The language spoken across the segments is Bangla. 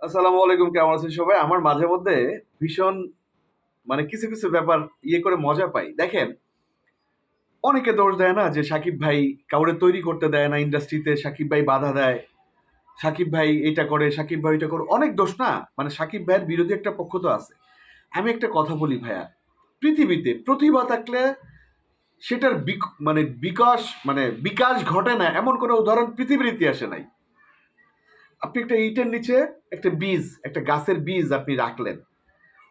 আসসালামু আলাইকুম, কেমন আছেন সবাই? আমার মাঝে মধ্যে ভীষণ মানে কিছু কিছু ব্যাপার ইয়ে করে মজা পাই। দেখেন, অনেকে দোষ দেয় না যে সাকিব ভাই কাউরে তৈরি করতে দেয় না ইন্ডাস্ট্রিতে, সাকিব ভাই বাধা দেয়, সাকিব ভাই এটা করে, সাকিব ভাই এটা করে। অনেক দোষ না মানে সাকিব ভাইয়ের বিরোধী একটা পক্ষ তো আছে। আমি একটা কথা বলি ভাইয়া, পৃথিবীতে প্রতিভা থাকলে সেটার বিক- মানে বিকাশ মানে বিকাশ ঘটে না, এমন কোনো উদাহরণ পৃথিবীর ইতিহাসে নাই। আপনি একটা ইটের নিচে একটা বীজ, একটা গাছের বীজ আপনি রাখলেন।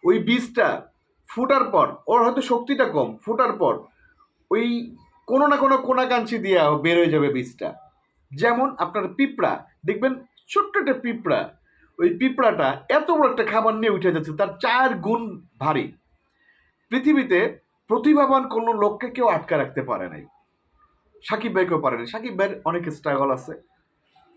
ওই বীজটা ফুটার পর, ওর হয়তো শক্তিটা কম, ফুটার পর ওই কোনো না কোনো কোনাকাঞ্চি দিয়ে বের হয়ে যাবে বীজটা। যেমন আপনার পিঁপড়া, দেখবেন ছোট্ট একটা পিঁপড়া, ওই পিঁপড়াটা এত বড় একটা খাবার নিয়ে উঠে যাচ্ছে, তার চার গুণ ভারী। পৃথিবীতে প্রতিভাবান কোনো লোককে কেউ আটকা রাখতে পারে নাই। সাকিব ভাইকেও পারেনি সাকিব ভাইয়ের অনেক স্ট্রাগল আছে।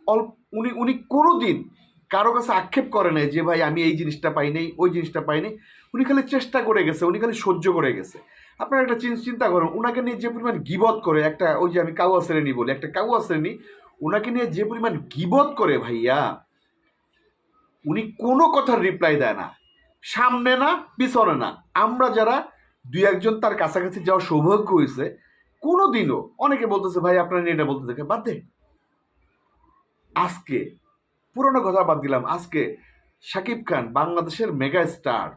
অল্প, উনি উনি কোনো দিন কারও কাছে আক্ষেপ করে নাই যে, ভাই, আমি এই জিনিসটা পাই নাই, ওই জিনিসটা পাই নাই। উনি খালি চেষ্টা করে গেছে, উনি খালি সহ্য করে গেছে। আপনারা একটা চিন- চিন্তা করেন ওনাকে নিয়ে যে পরিমাণ গিবত করে, একটা ওই যে আমি কাউয়া শ্রেণি বলি, একটা কাউয়া শ্রেণি ওনাকে নিয়ে যে পরিমাণ গিবত করে, ভাইয়া, উনি কোনো কথার রিপ্লাই দেয় না। সামনে না, পিছনে না। আমরা যারা দুই একজন তার কাছাকাছি যাওয়ার সৌভাগ্য হয়েছে কোনো দিনও অনেকে বলতেছে, ভাই, আপনারা নিয়ে এটা বলতে থাকে বাদ দে আজকে, পুরনো কথা বাদ দিলাম, আজকে শাকিব খান বাংলাদেশের মেগা স্টার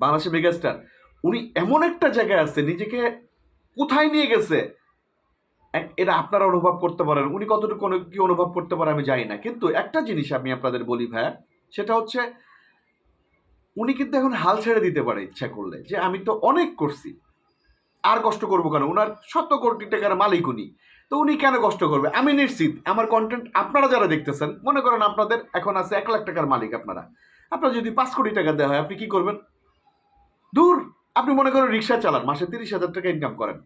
বাংলাদেশের মেগা স্টার উনি এমন একটা জায়গায় আছে, নিজেকে কোথায় নিয়ে গেছে? এটা আপনারা অনুভব করতে পারেন, উনি কতটুকু কি অনুভব করতে পারে আমি জানি না, কিন্তু একটা জিনিস আমি আপনাদের বলি ভাইয়া, সেটা হচ্ছে উনি কিন্তু এখন হাল ছেড়ে দিতে পারে ইচ্ছা করলে, যে আমি তো অনেক করছি, আর কষ্ট করব কেন? ওনার শত কোটি টাকার মালিক উনি। তো উনি কেন কষ্ট করবে? আমি নিশ্চিত আমার কন্টেন্ট আপনারা যারা দেখতেছেন, মনে করেন আপনাদের এখন আছে এক লাখ টাকার মালিক আপনারা। আপনার যদি পাঁচ কোটি টাকা দেওয়া হয়, আপনি কি করবেন? দূর! আপনি মনে করেন রিক্সা চালান, মাসে তিরিশ হাজার টাকা ইনকাম করেন।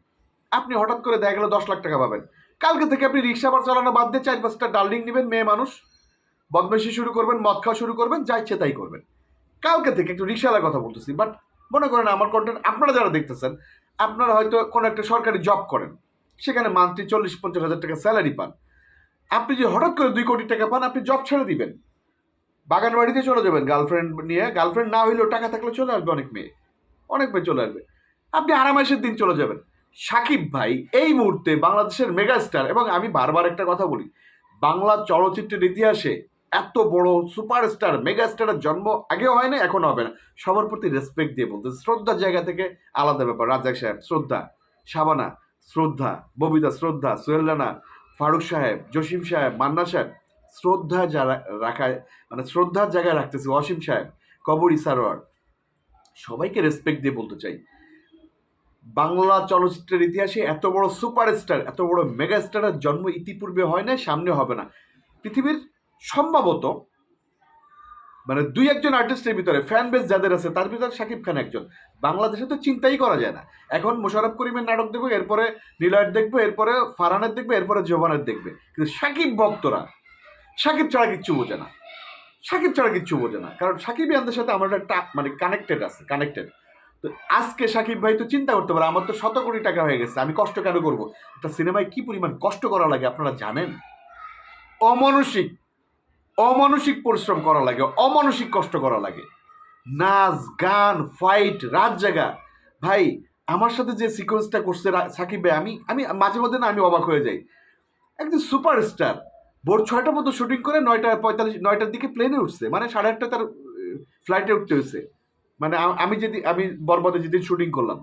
আপনি হঠাৎ করে দেখা গেল দশ লাখ টাকা পাবেন। কালকে থেকে আপনি রিক্সা বার চালানো বাদ দিয়ে চার পাঁচটা ডাল্ডিং নেবেন, মেয়ে মানুষ। বদমাইশি শুরু করবেন, মদ খাওয়া শুরু করবেন, যা ইচ্ছে তাই করবেন। কালকে থেকে একটু রিক্সাওয়ালার কথা বলতেছি বাট মনে করেন আমার কন্টেন্ট আপনারা যারা দেখতেছেন, আপনারা হয়তো কোনো একটা সরকারি জব করেন। সেখানে মান্থলি চল্লিশ পঞ্চাশ হাজার টাকা স্যালারি পান। আপনি যে হঠাৎ করে দুই কোটি টাকা পান, আপনি জব ছেড়ে দিবেন। বাগান বাড়িতে চলে যাবেন গার্লফ্রেন্ড নিয়ে। গার্লফ্রেন্ড না হইলেও টাকা থাকলে চলে আসবে অনেক মেয়ে। অনেক মেয়ে চলে আসবে। আপনি আরামাইশের দিন চলে যাবেন। সাকিব ভাই, এই মুহূর্তে বাংলাদেশের মেগাস্টার, এবং আমি বারবার একটা কথা বলি, বাংলা চলচ্চিত্রের ইতিহাসে এত বড় সুপারস্টার, মেগাস্টারের জন্ম আগেও হয় না এখনও হবে না। সবার প্রতি রেসপেক্ট দিয়ে বলতে, শ্রদ্ধার জায়গা থেকে আলাদা ব্যাপার। রাজাক সাহেব, শ্রদ্ধা শাবানা শ্রদ্ধা, ববিতা শ্রদ্ধা সোহেল রানা ফারুক সাহেব, জসিম সাহেব, মান্না সাহেব, শ্রদ্ধা যারা রাখায় মানে শ্রদ্ধার জায়গায় রাখতেছে, অসীম সাহেব, কবরী সারোয়ার সবাইকে রেসপেক্ট দিয়ে বলতে চাই। বাংলা চলচ্চিত্রের ইতিহাসে এত বড় সুপারস্টার এত বড় মেগাস্টারের জন্ম ইতিপূর্বে হয় না সামনে হবে না। পৃথিবীর সম্ভবত মানে দুই একজন আর্টিস্টের ভিতরে ফ্যান বেস যাদের আছে, তার ভিতরে শাকিব খান একজন। বাংলাদেশে তো চিন্তাই করা যায় না। এখন মোশারফ করিমের নাটক দেখব, এরপরে নীলয়ের দেখবে, এরপরে ফারহানের দেখবে, এরপরে জোবানের দেখবে। কিন্তু সাকিব ভক্তরা সাকিব ছাড়া কিচ্ছু বোঝে না। সাকিব ছাড়া কিচ্ছু বোঝে না। কারণ সাকিব ইয়ানদের সাথে আমার একটা মানে কানেক্টেড আছে কানেক্টেড তো আজকে সাকিব ভাই তো চিন্তা করতে পারে, আমার তো শত কোটি টাকা হয়ে গেছে, আমি কষ্ট কেন করব? একটা সিনেমায় কি পরিমাণ কষ্ট করা লাগে, আপনারা জানেন? অমানসিক। অমানসিক পরিশ্রম করা লাগে, অমানসিক কষ্ট করা লাগে। নাচ, গান ফাইট রাত জাগা। ভাই, আমার সাথে যে সিকোয়েন্সটা করছে সাকিব ভাই, আমি আমি মাঝে মধ্যে না আমি অবাক হয়ে যাই। একজন সুপারস্টার ভোর ছয়টা মতো শুটিং করে নয়টা পঁয়তাল্লিশ নয়টার দিকে প্লেনে উঠছে। মানে সাড়ে আটটা তার ফ্লাইটে উঠতে হয়েছে। মানে আমি যেদিন আমি বরবাদে যেদিন শুটিং করলাম।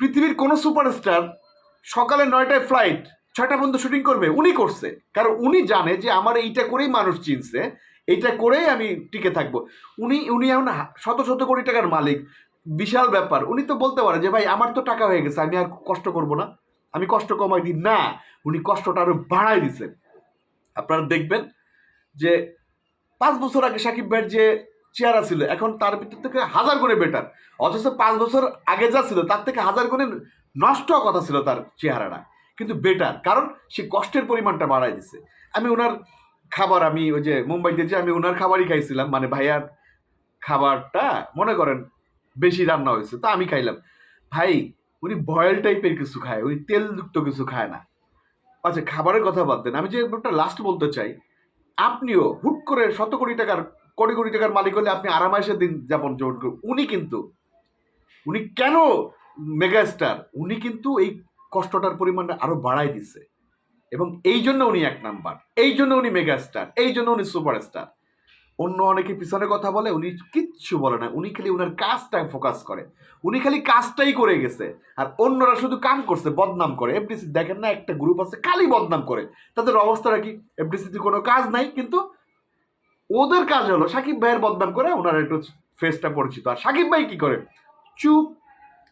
পৃথিবীর কোনো সুপারস্টার সকালে নয়টায় ফ্লাইট ছয়টা পর্যন্ত শুটিং করবে, উনি করছে। কারণ উনি জানে যে আমার এইটা করেই মানুষ চিনছে, এইটা করেই আমি টিকে থাকব। উনি উনি এখন শত শত কোটি টাকার মালিক, বিশাল ব্যাপার। উনি তো বলতে পারে যে, ভাই, আমার তো টাকা হয়ে গেছে, আমি আর কষ্ট করব না। আমি কষ্ট কমাই দিই। না, উনি কষ্টটা আরও বাড়াই দিছে। আপনারা দেখবেন যে, পাঁচ বছর আগে সাকিব ভাইয়ের যে চেহারা ছিল, এখন তার ভিতর থেকে হাজার গুণে বেটার অথচ পাঁচ বছর আগে যা ছিল, তার থেকে হাজার গুণে নষ্ট কথা ছিল তার চেহারাটা। কিন্তু বেটার কারণ সে কষ্টের পরিমাণটা বাড়াই দিছে। আমি ওনার খাবার, আমি ওই যে মুম্বাইতে যে আমি ওনার খাবারই খাইছিলাম মানে ভাইয়ার খাবারটা, মনে করেন বেশি রান্না হয়েছে, তা আমি খাইলাম। ভাই, উনি বয়েল টাইপের কিছু খায়, উনি তেলযুক্ত কিছু খায় না। আচ্ছা খাবারের কথা বাদ দেন, আমি যে ব্যাপারটা লাস্ট বলতে চাই, আপনিও হুট করে শত কোটি টাকার, কোটি কোটি টাকার মালিক হলে আপনি আরামাইশের দিন যাপন জোর করুন। উনি কিন্তু, উনি কেন মেগাস্টার উনি কিন্তু এই কষ্টটার পরিমাণটা আরও বাড়াই দিছে। এবং এই জন্য উনি এক নাম্বার, এই জন্য উনি মেগাস্টার, এই জন্য উনি সুপারস্টার। অন্য অনেকে পিছনে কথা বলে, উনি কিচ্ছু বলে না, উনি খালি উনার কাজটা ফোকাস করে। উনি খালি কাজটাই করে গেছে, আর অন্যরা শুধু কাম করছে, বদনাম করে। এফডিসি দেখেন না, একটা গ্রুপ আছে, খালি বদনাম করে। তাদের অবস্থাটা কি? এফডিসিতে কোনো কাজ নাই, কিন্তু ওদের কাজ হলো সাকিব ভাইয়ের বদনাম করে ওনার একটু ফেসটা পরিচিত। আর সাকিব ভাই কি করে? চুপ,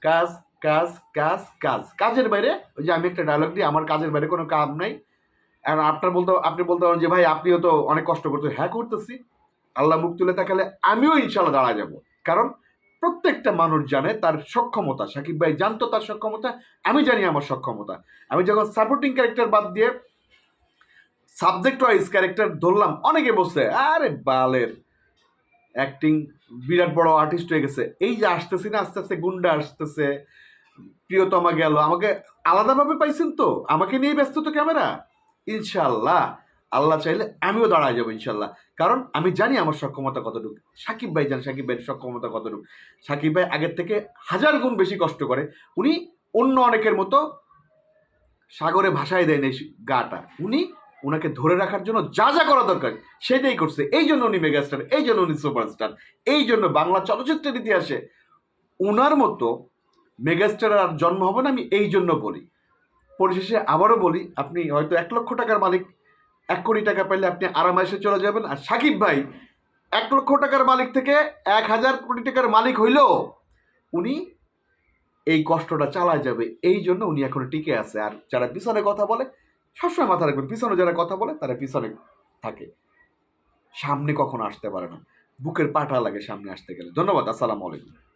কাজ কাজ কাজ কাজ। কাজের বাইরে, ওই যে আমি একটা ডায়লগ দিই, আমার কাজের বাইরে কোনো কাম নাই। আর আপনার বলতে, আপনি বলতে পারেন যে, ভাই, আপনিও তো অনেক কষ্ট করতে হ্যাঁ করতেছি। আল্লাহ মুখ তুলে তাকালে আমিও ইনশাল্লাহ দাঁড়া যাব। কারণ প্রত্যেকটা মানুষ জানে তার সক্ষমতা। সাকিব ভাই জানতো তার সক্ষমতা, আমি জানি আমার সক্ষমতা। আমি যখন সাপোর্টিং ক্যারেক্টার বাদ দিয়ে সাবজেক্ট ওয়াইজ ক্যারেক্টার ধরলাম, অনেকে বসছে আরে বালের অ্যাক্টিং বিরাট বড় আর্টিস্ট হয়ে গেছে। এই যে আসতেছি না, আস্তে আস্তে গুন্ডা আসতেছে। প্রিয়তমা গেল। আমাকে আলাদাভাবে পাইছেন তো? আমাকে নিয়ে ব্যস্ত তো ক্যামেরা। ইনশাল্লাহ আল্লাহ চাইলে আমিও দাঁড়ায় যাব ইনশাল্লাহ কারণ আমি জানি আমার সক্ষমতা কতটুকু। সাকিব ভাই জান, সাকিব ভাইয়ের সক্ষমতা কতটুকু। সাকিব ভাই আগের থেকে হাজার গুণ বেশি কষ্ট করে। উনি অন্য অনেকের মতো সাগরে ভাসায় দেন এই গাটা। উনি ওনাকে ধরে রাখার জন্য যা যা করা দরকার, সেটাই করছে। এই জন্য উনি মেগাস্টার, এই জন্য উনি সুপারস্টার, এই জন্য বাংলা চলচ্চিত্রের ইতিহাসে ওনার মতো মেগাস্টার আর জন্ম হবে না, আমি এই জন্য বলি পরিশেষে আবারও বলি, আপনি হয়তো এক লক্ষ টাকার মালিক, এক কোটি টাকা পেলে আপনি আরামাইশে চলে যাবেন। আর সাকিব ভাই, এক লক্ষ টাকার মালিক থেকে এক হাজার কোটি টাকার মালিক হইলেও উনি এই কষ্টটা চালায় যাবে। এই জন্য উনি এখন টিকে আছে। আর যারা পিছনে কথা বলে, সবসময় মাথা রাখবেন, পিছনে যারা কথা বলে, তারা পিছনে থাকে। সামনে কখনো আসতে পারে না। বুকের পাটা লাগে সামনে আসতে গেলে। ধন্যবাদ, আসসালামু আলাইকুম।